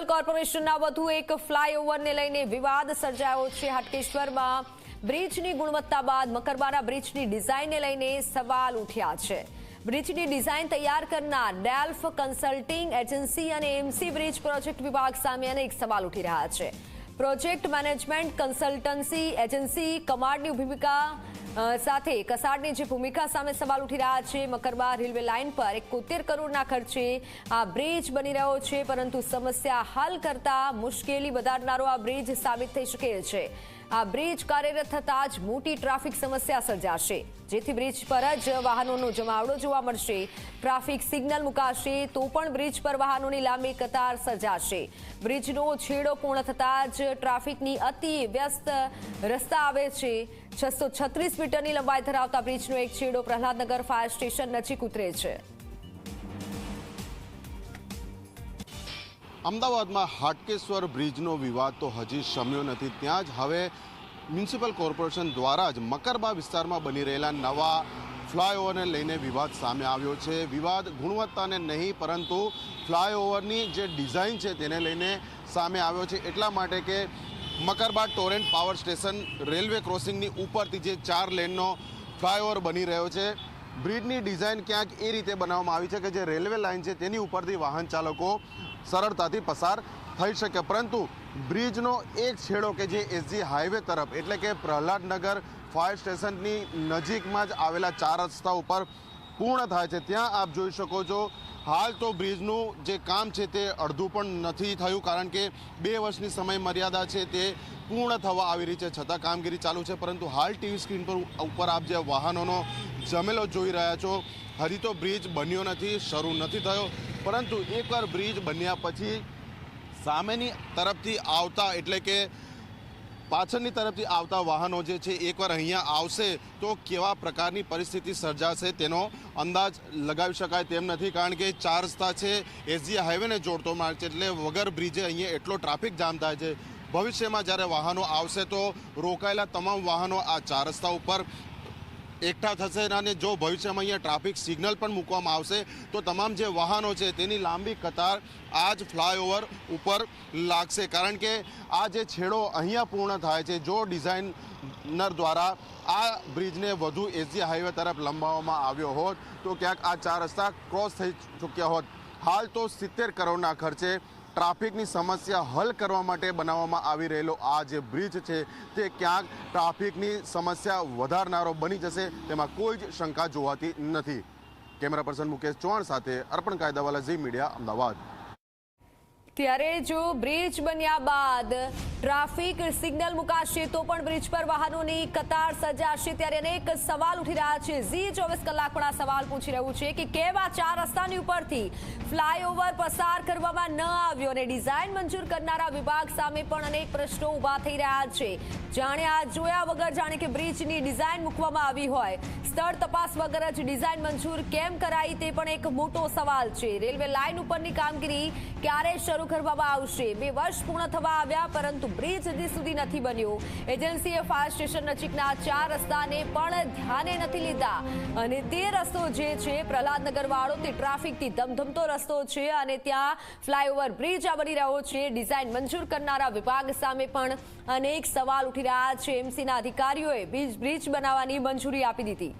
Municipal કોર્પોરેશનના વધુ એક ફ્લાયઓવરને લઈને વિવાદ સર્જાયો છે હાટકેશ્વરમાં. બ્રિજની ગુણવત્તા બાદ મકરબારા બ્રિજની ડિઝાઇનને લઈને સવાલ ઉઠ્યા છે. બ્રિજની ડિઝાઇન તૈયાર કરનાર ડેલ્ફ કન્સલ્ટિંગ એજન્સી અને એમસી બ્રિજ પ્રોજેક્ટ વિભાગ સામે અનેક સવાલ ઉઠી રહ્યા છે. પ્રોજેક્ટ મેનેજમેન્ટ કન્સલ્ટન્સી એજન્સી કમાડની ભૂમિકા સાથે કસાડની જે ભૂમિકા સામે સવાલ ઉઠી રહ્યા છે, મકરબા રેલવે લાઇન પર એકોતેર કરોડના ખર્ચે આ બ્રિજ બની રહ્યો છે, પરંતુ સમસ્યા હલ કરતા મુશ્કેલી વધારનારો આ બ્રિજ સાબિત થઈ શકે છે. આ બ્રિજ કાર્યરત થતાં જ મોટી ટ્રાફિક સમસ્યા સર્જાશે. જેથી બ્રિજ પર જ વાહનોનો જમાવડો જોવા મળશે. ટ્રાફિક સિગ્નલ મુકાશે તો પણ બ્રિજ પર વાહનોની લાંબી કતાર સર્જાશે. બ્રિજનો છેડો પૂર્ણ થતાં જ ટ્રાફિકની અતિ વ્યસ્ત રસ્તા આવે છે. છસો છત્રીસ મીટરની લંબાઈ ધરાવતા બ્રિજનો એક છેડો પ્રહલાદનગર ફાયર સ્ટેશન નજીક ઉતરે છે. અમદાવાદમાં હાટકેશ્વર બ્રિજનો વિવાદ તો હજી શમ્યો નથી. ત્યાં જ હવે મ્યુનિસિપલ કોર્પોરેશન દ્વારા જ મકરબા વિસ્તારમાં બની રહેલા નવા ફ્લાયઓવરને લઈને વિવાદ સામે આવ્યો છે. વિવાદ ગુણવત્તાને નહીં, પરંતુ ફ્લાયઓવરની જે ડિઝાઇન છે તેને લઈને સામે આવ્યો છે. એટલા માટે કે Makarba Torrent power station railway ક્રોસિંગની ઉપરથી જે ચાર લેનનો ફ્લાયઓવર બની રહ્યો છે. બ્રિજની ડિઝાઇન ક્યાંક એ રીતે બનાવવામાં આવી છે કે જે રેલવે લાઇન છે તેની ઉપરથી વાહન ચાલકો સરળતાથી પસાર થઈ શકે. પરંતુ બ્રિજનો એક છેડો કે જે એસજી હાઈવે તરફ, એટલે કે પ્રહલાદનગર ફાયર સ્ટેશનની નજીકમાં જ આવેલા ચાર રસ્તા ઉપર પૂર્ણ થાય છે. ત્યાં આપ જોઈ શકો છો, હાલ તો બ્રિજનું જે કામ છે તે અડધું પણ નથી થયું, કારણ કે બે વર્ષની સમય મર્યાદા છે તે પૂર્ણ થવા આવી રહી છે. છતાં કામગીરી ચાલુ છે, પરંતુ હાલ ટીવી સ્ક્રીન પર ઉપર આપ જે વાહનોનો જમેલો જોઈ રહ્યા છો, હજી તો બ્રિજ બન્યો નથી, શરૂ નથી થયો. પરંતુ એકવાર બ્રિજ બન્યા પછી સામેની તરફથી આવતા, એટલે કે પાછળની તરફથી આવતા વાહનો જે છે, એકવાર અહીંયા આવશે તો કેવા પ્રકારની પરિસ્થિતિ સર્જાશે તેનો અંદાજ લગાવી શકાય તેમ નથી, કારણ કે ચાર રસ્તા છે, એસજી હાઈવેને જોડતો માર્ગ છે, એટલે વગર બ્રિજે અહીંયા એટલો ટ્રાફિક જામ થાય છે. ભવિષ્યમાં જ્યારે વાહનો આવશે તો રોકાયેલા તમામ વાહનો આ ચાર રસ્તા ઉપર એકઠા થશે અને જો ભવિષ્યમાં અહીંયા ટ્રાફિક સિગ્નલ પણ મૂકવામાં આવશે, તો તમામ જે વાહનો છે તેની લાંબી કતાર આ જ ફ્લાયઓવર ઉપર લાગશે. કારણ કે આ જે છેડો અહીંયા પૂર્ણ થાય છે, જો ડિઝાઇનર દ્વારા આ બ્રિજને વધુ એસજી હાઈવે તરફ લંબાવવામાં આવ્યો હોત, તો ક્યાંક આ ચાર રસ્તા ક્રોસ થઈ ચૂક્યા હોત. હાલ તો સિત્તેર કરોડના ખર્ચે ટ્રાફિકની સમસ્યા હલ કરવા માટે બનાવવામાં આવી રહેલો આ જે બ્રિજ છે, તે ક્યાંક ટ્રાફિકની સમસ્યા વધારનારો બની જશે, તેમાં કોઈ જ શંકા જોવાતી નથી. કેમેરા પર્સન મુકેશ ચૌહાણ સાથે અર્પણ કાયદાવાલા ઝી મીડિયા, અમદાવાદ. ત્યારે જો બ્રિજ બન્યા બાદ ટ્રાફિક સિગ્નલ મુકાશે તો પણ બ્રિજ પર વાહનોની કતાર સર્જાશે ત્યારે અનેક સવાલ ઉઠી રહ્યા છે. ઝી ચોવીસ કલાક પણ આ સવાલ પૂછી રહ્યું છે કે કેવા ચાર રસ્તાની ઉપરથી ફ્લાયઓવર પસાર કરવામાં ન આવ્યો અને ડિઝાઇન મંજૂર કરનારા વિભાગ સામે પણ અનેક પ્રશ્નો ઊભા થઈ રહ્યા છે. જાણે આ જોયા વગર જાણે કે બ્રિજની ડિઝાઇન મૂકવામાં આવી હોય. સ્થળ તપાસ વગર જ ડિઝાઇન મંજૂર કેમ કરાઈ તે પણ એક મોટો સવાલ છે. રેલવે લાઇન ઉપરની કામગીરી ક્યારે શરૂ કરવામાં આવશે? બે વર્ષ પૂર્ણ થવા આવ્યા, પરંતુ બ્રિજ હજી સુધી નથી બન્યું. એજન્સીએ ફાયર સ્ટેશન નજીકના ચાર રસ્તાને પણ ધ્યાને નથી લીધા. અને તે રસ્તો જે છે પ્રહલાદનગર વાળો તે ટ્રાફિકથી ધમધમતો રસ્તો છે અને ત્યાં ફ્લાયઓવર બ્રિજ આ રહ્યો છે. ડિઝાઇન મંજૂર કરનારા વિભાગ સામે પણ અનેક સવાલ ઉઠી રહ્યા છે. એમસીના અધિકારીઓએ બ્રિજ બ્રિજ બનાવવાની મંજૂરી આપી દીધી.